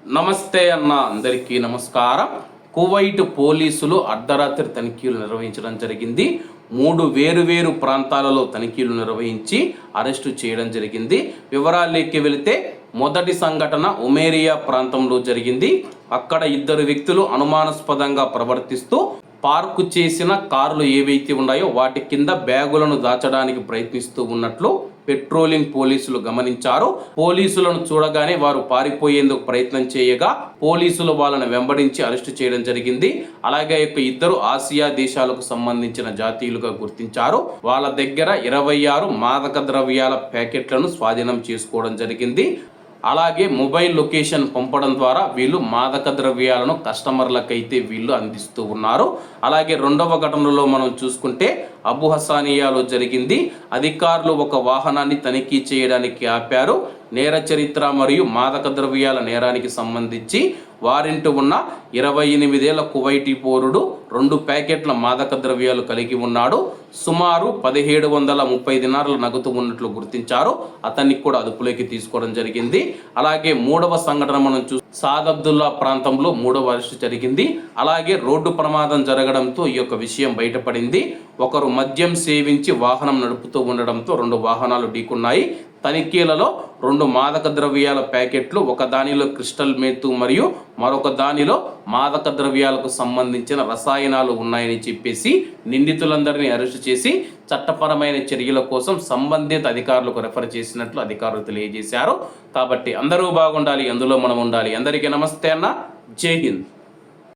నమస్తే అన్న అందరికీ నమస్కారం. కువైట్ పోలీసులు అర్ధరాత్రి తనిఖీలు నిర్వహించడం జరిగింది. మూడు వేరువేరు ప్రాంతాలలో తనిఖీలు నిర్వహించి అరెస్టు చేయడం జరిగింది. వివరాల్లోకి వెళితే మొదటి సంఘటన ఉమేరియా ప్రాంతంలో జరిగింది. అక్కడ ఇద్దరు వ్యక్తులు అనుమానాస్పదంగా ప్రవర్తిస్తూ పార్కు చేసిన కార్లు ఏవైతే ఉన్నాయో వాటి కింద బ్యాగులను దాచడానికి ప్రయత్నిస్తూ ఉన్నట్లు పెట్రోలింగ్ పోలీసులు గమనించారు. పోలీసులను చూడగానే వారు పారిపోయేందుకు ప్రయత్నం చేయగా పోలీసులు వాళ్ళని వెంబడించి అరెస్టు చేయడం జరిగింది. అలాగే యొక్క ఇద్దరు ఆసియా దేశాలకు సంబంధించిన జాతీయులుగా గుర్తించారు. వాళ్ళ దగ్గర ఇరవై ఆరు మాదక ద్రవ్యాల ప్యాకెట్లను స్వాధీనం చేసుకోవడం జరిగింది. అలాగే మొబైల్ లొకేషన్ పంపడం ద్వారా వీళ్ళు మాదక ద్రవ్యాలను కస్టమర్లకైతే వీళ్ళు అందిస్తూ ఉన్నారు. అలాగే రెండవ ఘటనలో మనం చూసుకుంటే అబు హసానియాలో జరిగింది. అధికారులు ఒక వాహనాన్ని తనిఖీ చేయడానికి ఆపారు. నేర చరిత్ర మరియు మాదక ద్రవ్యాల నేరానికి సంబంధించి వారింటి ఉన్న ఇరవై ఎనిమిదేళ్ళ కువైటీ పౌరుడు రెండు ప్యాకెట్ల మాదక ద్రవ్యాలు కలిగి ఉన్నాడు. సుమారు పదిహేడు వందల ముప్పై దినారులు నగదు ఉన్నట్లు గుర్తించారు. అతన్ని కూడా అదుపులోకి తీసుకోవడం జరిగింది. అలాగే మూడవ సంఘటన మనం చూ సాదబ్దుల్లా ప్రాంతంలో మూడవ అరెస్టు జరిగింది. అలాగే రోడ్డు ప్రమాదం జరగడంతో ఈ యొక్క విషయం బయటపడింది. ఒకరు మద్యం సేవించి వాహనం నడుపుతూ ఉండడంతో రెండు వాహనాలు ఢీకున్నాయి. తనిఖీలలో రెండు మాదక ద్రవ్యాల ప్యాకెట్లు ఒక దానిలో క్రిస్టల్ మేతు మరియు మరొక దానిలో మాదక ద్రవ్యాలకు సంబంధించిన రసాయనాలు ఉన్నాయని చెప్పేసి నిందితులందరినీ అరెస్టు చేసి చట్టపరమైన చర్యల కోసం సంబంధిత అధికారులకు రెఫర్ చేసినట్లు అధికారులు తెలియజేశారు. కాబట్టి అందరూ బాగుండాలి అందులో మనం ఉండాలి. అందరికీ నమస్తే అన్న. జై హింద్.